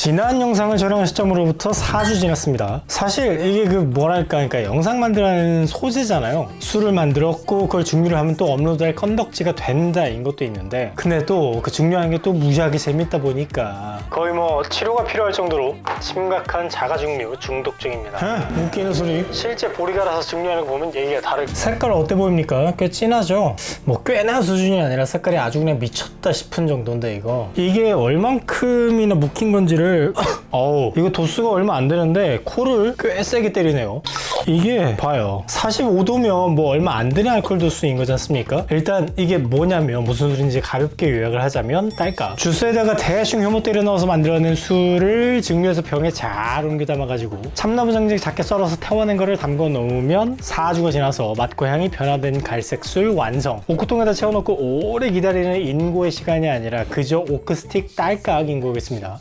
지난 영상을 촬영한 시점으로부터 4주 지났습니다. 사실 이게 그 뭐랄까, 그러니까 영상 만들어내는 소재잖아요. 술을 만들었고 그걸 중류를 하면 또 업로드할 건덕지가 된다 인 것도 있는데, 근데 또 그 중요한 게 또 무지하게 재밌다 보니까 거의 뭐 치료가 필요할 정도로 심각한 자가중류 중독증입니다. 웃기는 소리. 실제 보리가라서 중류하는 거 보면 얘기가 다르. 색깔 어때 보입니까? 꽤 진하죠. 뭐 꽤나 수준이 아니라 색깔이 아주 그냥 미쳤다 싶은 정도인데 이거 이게 얼만큼이나 묵힌 건지 를 어우. 이거 도수가 얼마 안 되는데 코를 꽤 세게 때리네요. 이게 봐요. 45도면 뭐 얼마 안 되는 알코올 도수인 거지 않습니까? 일단 이게 뭐냐면 무슨 술인지 가볍게 요약을 하자면 딸까 주스에다가 대충 효모 때려 넣어서 만들어낸 술을 증류해서 병에 잘 옮겨 담아가지고 참나무 장작 작게 썰어서 태워낸 거를 담궈 놓으면 4주가 지나서 맛과 향이 변화된 갈색 술 완성. 오크통에다 채워놓고 오래 기다리는 인고의 시간이 아니라 그저 오크스틱 딸깍인 거겠습니다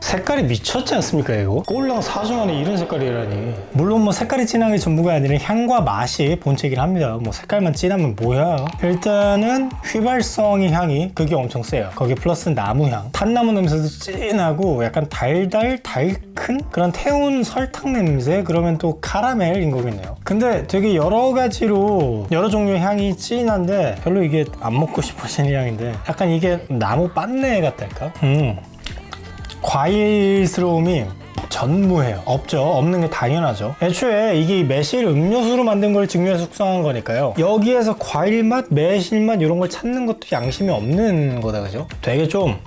색깔이 미쳤지 않습니까 이거? 꼴랑 4주 만에 이런 색깔이라니. 물론 뭐 색깔이 진한 게 전부가 아니라 향과 맛이 본체이긴 합니다. 뭐 색깔만 진하면 뭐야? 일단은 휘발성의 향이 그게 엄청 세요. 거기 플러스 나무향. 탄나무 냄새도 진하고 약간 달달 달큰 그런 태운 설탕 냄새? 그러면 또 카라멜인 거겠네요. 근데 되게 여러 가지로 여러 종류의 향이 진한데 별로 이게 안 먹고 싶어지는 향인데 약간 이게 나무 빤내 같달까? 음 과일스러움이 전무해요. 없죠. 없는 게 당연하죠. 애초에 이게 매실 음료수로 만든 걸 증류해서 숙성한 거니까요. 여기에서 과일 맛, 매실 맛 이런 걸 찾는 것도 양심이 없는 거다, 그죠? 되게 좀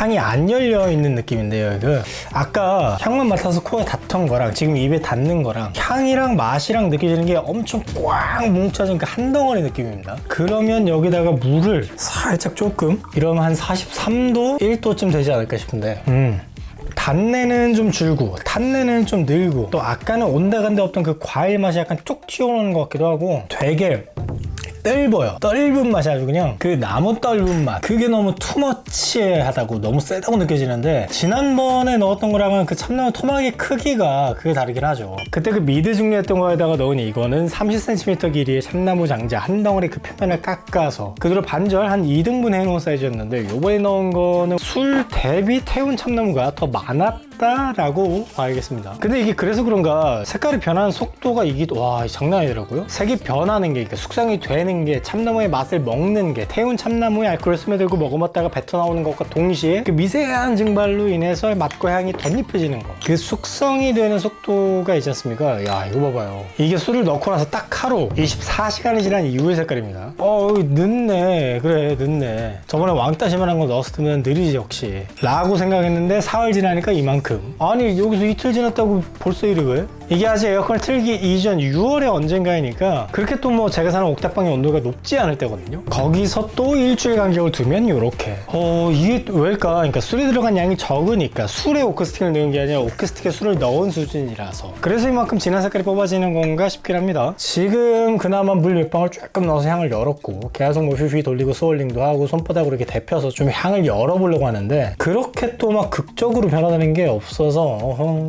향이 안 열려 있는 느낌인데요, 이거. 아까 향만 맡아서 코에 닿던 거랑 지금 입에 닿는 거랑 향이랑 맛이랑 느껴지는 게 엄청 꽉 뭉쳐진 그 한 덩어리 느낌입니다. 그러면 여기다가 물을 살짝 조금 이러면 한 43도, 1도쯤 되지 않을까 싶은데, 음. 단내는 좀 줄고 탄내는 좀 늘고 또 아까는 온데간데 없던 그 과일 맛이 약간 쭉 튀어나오는 것 같기도 하고 되게 떫어요. 떫은 맛이 아주 그냥 그 나무 떫은 맛 그게 너무 투머치하다고 너무 세다고 느껴지는데 지난번에 넣었던 거랑은 그 참나무 토막의 크기가 그게 다르긴 하죠. 그때 그 미드 중류했던 거에다가 넣은 이거는 30cm 길이의 참나무 장자 한 덩어리 그 표면을 깎아서 그대로 반절 한 2등분 해놓은 사이즈였는데 요번에 넣은 거는 술 대비 태운 참나무가 더 많았 다라고 봐야겠습니다. 근데 이게 그래서 그런가 색깔이 변하는 속도가 이게 와 장난 아니더라고요. 색이 변하는 게 숙성이 되는 게 참나무의 맛을 먹는 게 태운 참나무의 알코올을 스며들고 먹어봤다가 뱉어 나오는 것과 동시에 그 미세한 증발로 인해서 맛과 향이 덧입혀지는 거. 그 숙성이 되는 속도가 있지 않습니까? 야 이거 봐봐요. 이게 술을 넣고 나서 딱 하루 24시간이 지난 이후의 색깔입니다. 어 늦네 그래 늦네. 저번에 왕따시만한 거 넣었으면 느리지 역시. 라고 생각했는데 사흘 지나니까 이만큼. 아니 여기서 이틀 지났다고 벌써 이래? 이게 아직 에어컨을 틀기 이전 6월에 언젠가이니까 그렇게 또 뭐 제가 사는 옥탑방의 온도가 높지 않을 때거든요. 거기서 또 일주일 간격을 두면 이렇게. 어 이게 왜일까? 그러니까 술에 들어간 양이 적으니까 술에 오크스틱을 넣은 게 아니라 오크스틱에 술을 넣은 수준이라서 그래서 이만큼 진한 색깔이 뽑아지는 건가 싶긴 합니다. 지금 그나마 물 몇 방울 조금 넣어서 향을 열었고 계속 뭐 휘휘 돌리고 스월링도 하고 손바닥으로 이렇게 데펴서 좀 향을 열어보려고 하는데 그렇게 또 막 극적으로 변화되는 게 없어서 어허.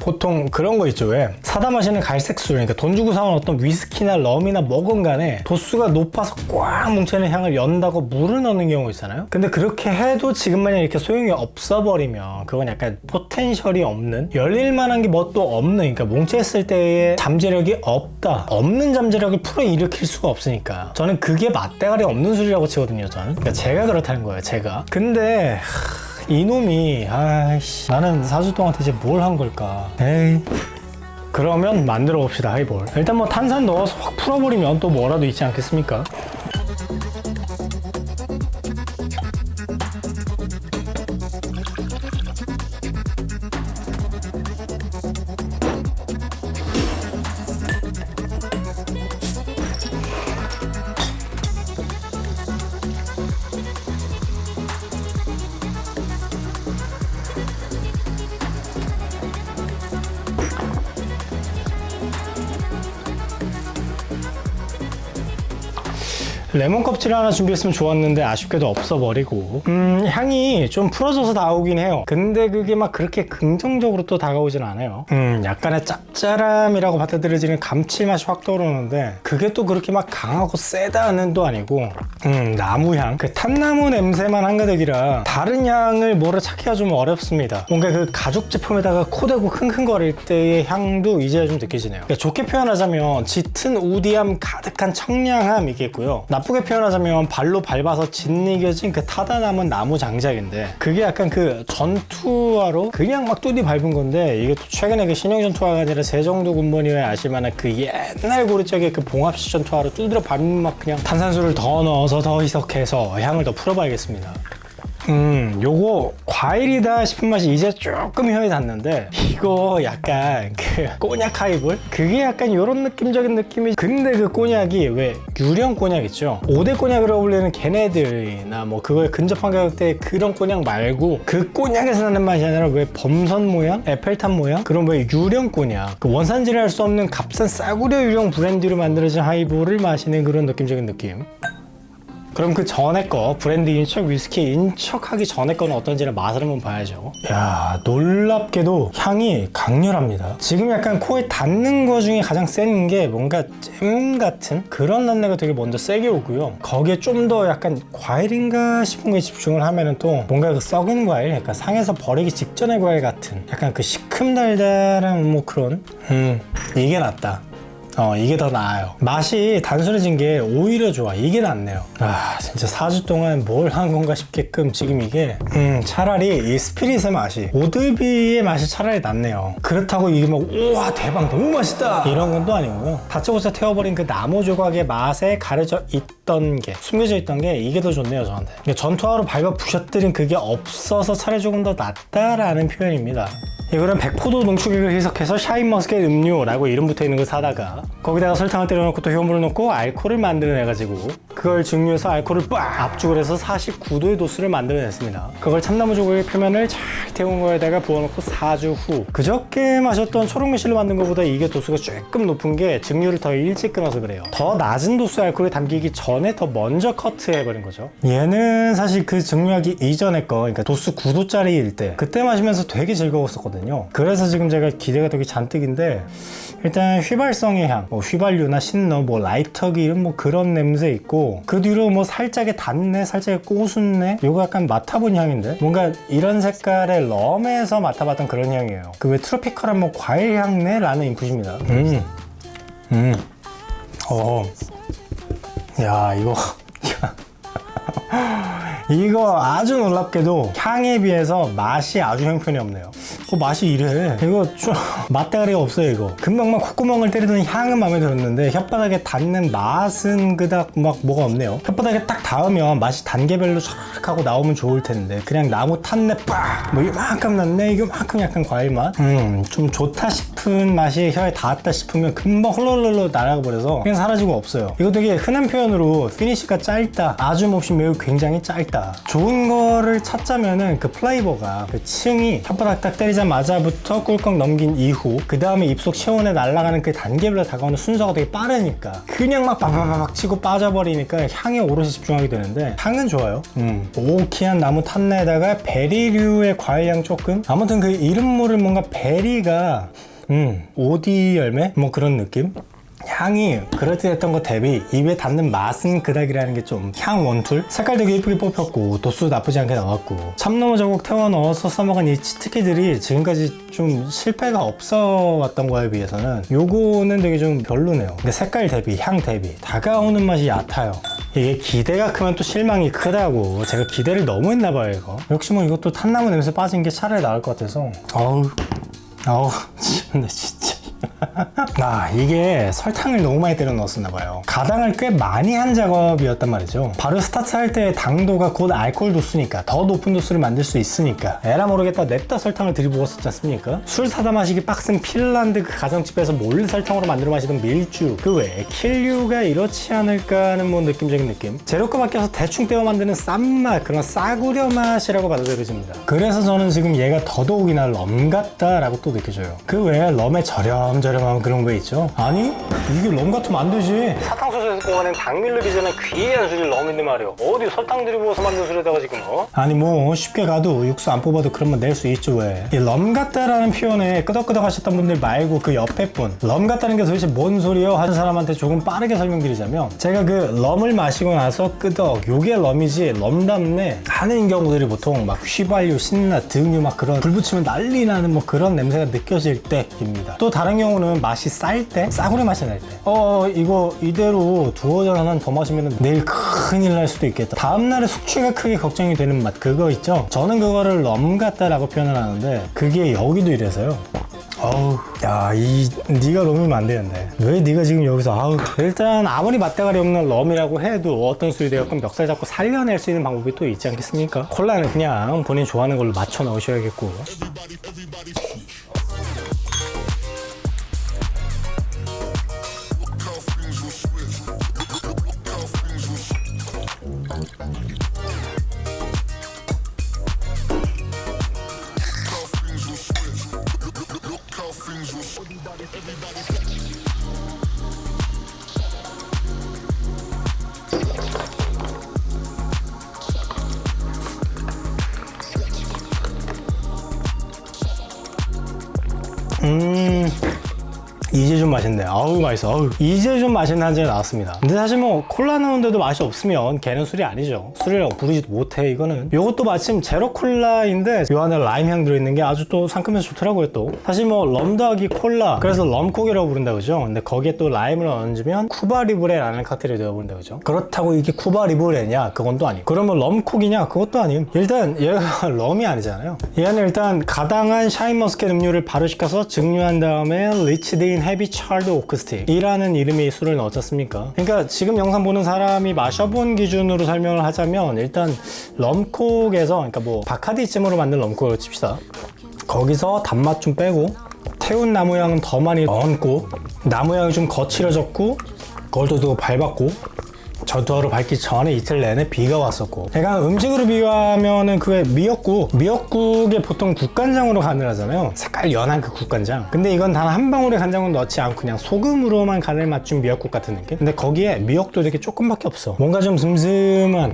보통 그런 거 있죠. 왜? 사다 마시는 갈색 술. 그러니까 돈 주고 사온 어떤 위스키나 럼이나 뭐건 간에 도수가 높아서 꽉 뭉쳐있는 향을 연다고 물을 넣는 경우 있잖아요. 근데 그렇게 해도 지금 마냥 이렇게 소용이 없어버리면 그건 약간 포텐셜이 없는 열릴 만한 게 뭐 또 없는 그러니까 뭉쳐있을 때의 잠재력이 없다. 없는 잠재력을 풀어일으킬 수가 없으니까. 저는 그게 맛대가리 없는 술이라고 치거든요 저는 그러니까 제가 그렇다는 거예요 제가. 근데 하... 이놈이 아이씨. 나는 4주 동안 대체 뭘 한 걸까? 에이. 그러면 만들어 봅시다 하이볼. 일단 뭐 탄산 넣어서 확 풀어버리면 또 뭐라도 있지 않겠습니까 레몬 껍질 하나 준비했으면 좋았는데 아쉽게도 없어버리고. 음 향이 좀 풀어져서 나오긴 해요. 근데 그게 막 그렇게 긍정적으로 또 다가오진 않아요. 음 약간의 짭짤함이라고 받아들여지는 감칠맛이 확 떠오르는데 그게 또 그렇게 막 강하고 세다는 도 아니고. 음 나무향. 그 탄나무 냄새만 한가득이라 다른 향을 뭐를 찾기가 좀 어렵습니다. 뭔가 그 가죽 제품에다가 코대고 킁킁거릴 때의 향도 이제 좀 느껴지네요. 그러니까 좋게 표현하자면 짙은 우디함 가득한 청량함이겠고요 나쁘게 표현하자면 발로 밟아서 짓이겨진 그 타다 남은 나무 장작인데 그게 약간 그 전투화로 그냥 막 뚜디 밟은 건데 이게 또 최근에 그 신형 전투화가 아니라 세종도 군번이에 아실 만한 그 옛날 고리적의 그 봉합식 전투화로 두드려 밟으면 막 그냥 탄산수를 더 넣어서 더 희석해서 향을 더 풀어봐야겠습니다 음, 요거 과일이다 싶은 맛이 이제 조금 혀에 닿는데 이거 약간 그 꼬냑 하이볼? 그게 약간 요런 느낌적인 느낌이 근데 그 꼬냑이 왜 유령 꼬냑 있죠? 5대 꼬냑으로 불리는 걔네들이나 뭐 그거에 근접한 가격대의 그런 꼬냑 말고 그 꼬냑에서 나는 맛이 아니라 왜 범선 모양? 에펠탑 모양? 그런 왜 유령 꼬냑 그 원산지를 할 수 없는 값싼 싸구려 유령 브랜드로 만들어진 하이볼을 마시는 그런 느낌적인 느낌 그럼 그 전에 거 브랜드 인척 위스키 인척하기 전에 거는 어떤지를 맛을 한번 봐야죠. 야 놀랍게도 향이 강렬합니다. 지금 약간 코에 닿는 거 중에 가장 센 게 뭔가 잼 같은 그런 단내가 되게 먼저 세게 오고요. 거기에 좀 더 약간 과일인가 싶은 거에 집중을 하면은 또 뭔가 그 썩은 과일 약간 상에서 버리기 직전의 과일 같은 약간 그 시큼달달한 뭐 그런 음 이게 낫다 어 이게 더 나아요. 맛이 단순해진 게 오히려 좋아. 이게 낫네요. 아 진짜 4주 동안 뭘 한 건가 싶게끔 지금 이게. 음 차라리 이 스피릿의 맛이 오드비의 맛이 차라리 낫네요. 그렇다고 이게 막 우와 대박 너무 맛있다! 이런 건 또 아니고요. 다짜고짜 태워버린 그 나무 조각의 맛에 가려져 있던 게 숨겨져 있던 게 이게 더 좋네요 저한테. 전투화로 밟아 부셔뜨린 그게 없어서 차라리 조금 더 낫다라는 표현입니다 이거는 백포도 농축액을 희석해서 샤인머스켓 음료라고 이름 붙어 있는 걸 사다가 거기다가 설탕을 때려넣고 또 효물을 넣고 알코올을 만들어내가지고 그걸 증류해서 알코올을 빡 압축을 해서 49도의 도수를 만들어냈습니다. 그걸 참나무 조각의 표면을 잘 태운 거에다가 부어놓고 4주 후 그저께 마셨던 초록매실로 만든 것보다 이게 도수가 조금 높은 게 증류를 더 일찍 끊어서 그래요. 더 낮은 도수의 알코올을 담기기 전에 더 먼저 커트해버린 거죠. 얘는 사실 그 증류하기 이전의 거 그러니까 도수 9도짜리일 때 그때 마시면서 되게 즐거웠었거든요. 그래서 지금 제가 기대가 되게 잔뜩인데 일단 휘발성의 향, 뭐 휘발유나 신너, 뭐 라이터기 이런 뭐 그런 냄새 있고 그 뒤로 뭐 살짝의 단내, 살짝의 꼬순내 요거 약간 맡아본 향인데 뭔가 이런 색깔의 럼에서 맡아봤던 그런 향이에요. 그 왜 트로피컬한 뭐 과일 향내라는 인풋입니다. 음, 음, 어, 야 이거. 이거 아주 놀랍게도 향에 비해서 맛이 아주 형편이 없네요. 어, 맛이 이래. 이거 좀 맛대가리가 없어요, 이거. 금방 막 콧구멍을 때리던 향은 마음에 들었는데 혓바닥에 닿는 맛은 그닥 막 뭐가 없네요. 혓바닥에 딱 닿으면 맛이 단계별로 쫙 하고 나오면 좋을 텐데 그냥 나무 탄내 빡! 뭐 이만큼 났네? 이거만큼 약간 과일 맛? 음, 좀 좋다 싶은 맛이 혀에 닿았다 싶으면 금방 헐렁헐렁 날아가 버려서 그냥 사라지고 없어요. 이거 되게 흔한 표현으로 피니시가 짧다. 아주 몹시 매우 굉장히 짧다. 좋은 거를 찾자면은 그 플레이버가 그 층이 혓바닥 딱 때리자마자부터 꿀꺽 넘긴 이후 그 다음에 입속 체온에 날아가는 그 단계별로 다가오는 순서가 되게 빠르니까 그냥 막 바바바박 치고 빠져버리니까 향에 오롯이 집중하게 되는데 향은 좋아요. 음. 오키한 나무 탄내에다가 베리류의 과일 향 조금 아무튼 그 이름 모를 뭔가 베리가 음 오디 열매 뭐 그런 느낌 향이 그럴듯했던 것 대비 입에 닿는 맛은 그닥이라는 게 좀 향 원툴? 색깔 되게 예쁘게 뽑혔고 도수 나쁘지 않게 나왔고 참나무 자국 태워 넣어서 써먹은 이 치트키들이 지금까지 좀 실패가 없어 왔던 거에 비해서는 요거는 되게 좀 별로네요. 근데 색깔 대비 향 대비 다가오는 맛이 얕아요. 이게 기대가 크면 또 실망이 크다고 제가 기대를 너무 했나 봐요 이거. 역시 뭐 이것도 탄나무 냄새 빠진 게 차라리 나을 것 같아서. 어우 어우 참나 진짜 아 이게 설탕을 너무 많이 때려 넣었었나 봐요. 가당을 꽤 많이 한 작업이었단 말이죠. 바로 스타트 할 때 당도가 곧 알코올 도수니까 더 높은 도수를 만들 수 있으니까 에라 모르겠다 냅다 설탕을 들이부었었지 않습니까? 술 사다 마시기 빡센 핀란드 그 가정집에서 몰래 설탕으로 만들어 마시던 밀주 그 외에 킬류가 이렇지 않을까 하는 뭐 느낌적인 느낌. 재료가 바뀌어서 대충 떼어 만드는 싼맛 그런 싸구려 맛이라고 받아들여집니다. 그래서 저는 지금 얘가 더더욱이나 럼 같다라고 또 느껴져요. 그 외에 럼의 저렴저 렴 저렴하면 그런 거 있죠? 아니 이게 럼 같으면 안 되지. 사탕수수에서 뽑아낸 당밀로 빚어낸 귀한 술이 럼인데 말이야 어디 설탕 들이부어서 만든 술에다가 지금 어? 아니 뭐 쉽게 가도 육수 안 뽑아도 그런 건 낼 수 있죠 왜 이 럼 같다라는 표현에 끄덕끄덕 하셨던 분들 말고 그 옆에 분 럼 같다는 게 도대체 뭔 소리요? 하는 사람한테 조금 빠르게 설명드리자면 제가 그 럼을 마시고 나서 끄덕 요게 럼이지 럼담네 하는 경우들이 보통 막 휘발유 신나 등유 막 그런 불 붙이면 난리 나는 뭐 그런 냄새가 느껴질 때입니다. 또 다른 경우는 맛이 쌀 때? 싸구려 맛이 날 때 어 이거 이대로 두어 잔 하나 더 마시면 내일 큰일 날 수도 있겠다. 다음날에 숙취가 크게 걱정이 되는 맛 그거 있죠? 저는 그거를 럼 같다라고 표현을 하는데 그게 여기도 이래서요. 어우 야이 네가 럼이면 안 되는데. 왜 네가 지금 여기서 아우 일단 아무리 맛대가리 없는 럼이라고 해도 어떤 술이 되었건 멱살 잡고 살려낼 수 있는 방법이 또 있지 않겠습니까? 콜라는 그냥 본인 좋아하는 걸로 맞춰 넣으셔야겠고 Mm. 이제 좀 맛있네. 아우 맛있어. 아우. 이제 좀 맛있는 한 잔이 나왔습니다. 근데 사실 뭐 콜라 나오는데도 맛이 없으면 걔는 술이 아니죠. 술이라고 부르지도 못해 이거는. 요것도 마침 제로 콜라인데 요 안에 라임 향 들어있는 게 아주 또 상큼해서 좋더라고요 또. 사실 뭐럼 더하기 콜라 그래서 럼콕이라고 부른다 그죠? 근데 거기에 또 라임을 얹으면 쿠바리브레라는 칵테일이 되어버린다 그죠? 그렇다고 이게 쿠바리브레냐? 그건 또 아니고. 그러면 럼콕이냐? 그것도 아니고. 일단 얘가 럼이 아니잖아요. 얘는 일단 가당한 샤인머스켓 음료를 발효시켜서 증류한 다음에 리치드인 헤비 찰드 오크스틱이라는 이름의 술을 넣었지 않습니까? 그러니까 지금 영상 보는 사람이 마셔본 기준으로 설명을 하자면 일단 럼콕에서 그러니까 뭐 바카디쯤으로 만든 럼콕을 칩시다. 거기서 단맛 좀 빼고 태운 나무 향은 더 많이 얹고 나무 향이 좀 거칠어졌고 또 밟았고 전투하러 밟기 전에 이틀 내내 비가 왔었고 약간 음식으로 비유하면은 그게 미역국 미역국에 보통 국간장으로 간을 하잖아요 색깔 연한 그 국간장 근데 이건 단 한 방울의 간장은 넣지 않고 그냥 소금으로만 간을 맞춘 미역국 같은 느낌 근데 거기에 미역도 되게 조금밖에 없어 뭔가 좀 슴슴한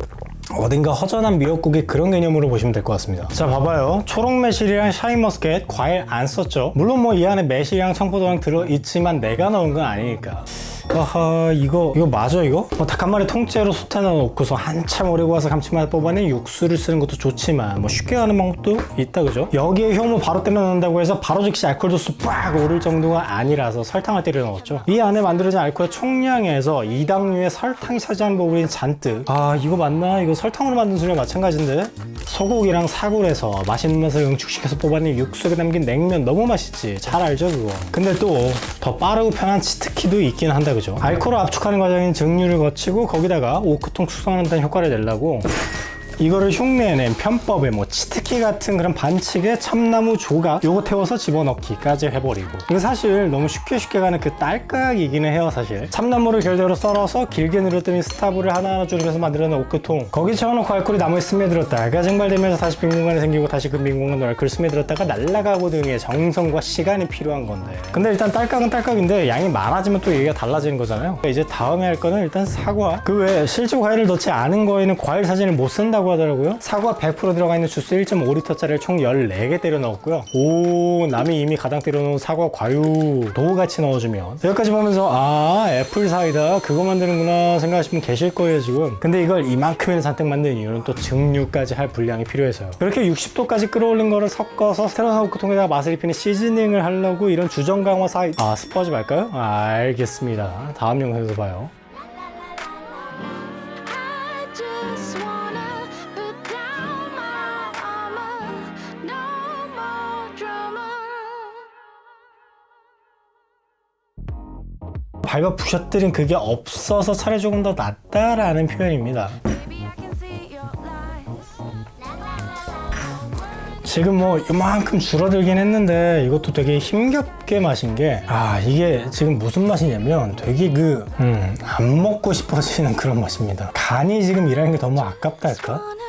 어딘가 허전한 미역국의 그런 개념으로 보시면 될 것 같습니다. 자, 봐봐요. 초록 매실이랑 샤인머스켓 과일 안 썼죠. 물론 뭐 이 안에 매실이랑 청포도랑 들어있지만 내가 넣은 건 아니니까. 아하 이거 이거 맞아 이거? 뭐 닭한 마리 통째로 솥에다 넣고서 한참 오래 구워서 감칠맛 뽑아낸 육수를 쓰는 것도 좋지만 뭐 쉽게 하는 방법도 있다 그죠? 여기에 효모 바로 때려 넣는다고 해서 바로 즉시 알코올 도수 빡 오를 정도가 아니라서 설탕을 때려 넣었죠 이 안에 만들어진 알코올의 총량에서 이당류의 설탕이 차지하는 부분이 잔뜩 아 이거 맞나? 이거 설탕으로 만든 술이랑 마찬가지인데 소고기랑 사골에서 맛있는 맛을 응축시켜서 뽑아낸 육수에 담긴 냉면 너무 맛있지 잘 알죠 그거 근데 또 더 빠르고 편한 치트키도 있긴 한다 그죠? 알코올을 압축하는 과정인 증류를 거치고 거기다가 오크통 숙성한다는 효과를 내려고 이거를 흉내낸 편법에 뭐 치트키 같은 그런 반칙에 참나무 조각 요거 태워서 집어넣기까지 해버리고. 이거 사실 너무 쉽게 쉽게 가는 그 딸깍이기는 해요 사실. 참나무를 결대로 썰어서 길게 늘었더니 스타브를 하나하나 줄이면서 만들어낸 오크통. 거기 채워놓고 알코올이 나무에 스며들었다가 증발되면서 다시 빈 공간이 생기고 다시 그 빈 공간으로 알코올이 스며들었다가 날아가고 등의 정성과 시간이 필요한 건데. 근데 일단 딸깍은 딸깍인데 양이 많아지면 또 얘기가 달라지는 거잖아요. 이제 다음에 할 거는 일단 사과. 그 외에 실제 과일을 넣지 않은 거에는 과일 사진을 못 쓴다고 하더라고요. 사과 100% 들어가 있는 주스 1.5리터짜리를 총 14개 때려 넣었고요. 오 남이 이미 가당 때려 놓은 사과 과유도 같이 넣어주면. 여기까지 보면서 아 애플 사이다. 그거 만드는구나 생각하시면 계실 거예요 지금. 근데 이걸 이만큼이나 잔뜩 만든 이유는 또 증류까지 할 분량이 필요해서요. 그렇게 60도까지 끌어올린 거를 섞어서 스테로사우크통에다가 맛을 입히는 시즈닝을 하려고 이런 주정 강화 사이 아 스포하지 말까요? 아, 알겠습니다. 다음 영상에서 봐요 밟아 부셔뜨린 그게 없어서 차라리 조금 더 낫다라는 표현입니다. 지금 뭐 이만큼 줄어들긴 했는데 이것도 되게 힘겹게 마신 게 아 이게 지금 무슨 맛이냐면 되게 그음안 먹고 싶어지는 그런 맛입니다 간이 지금 일하는 게 너무 아깝달까 Wanna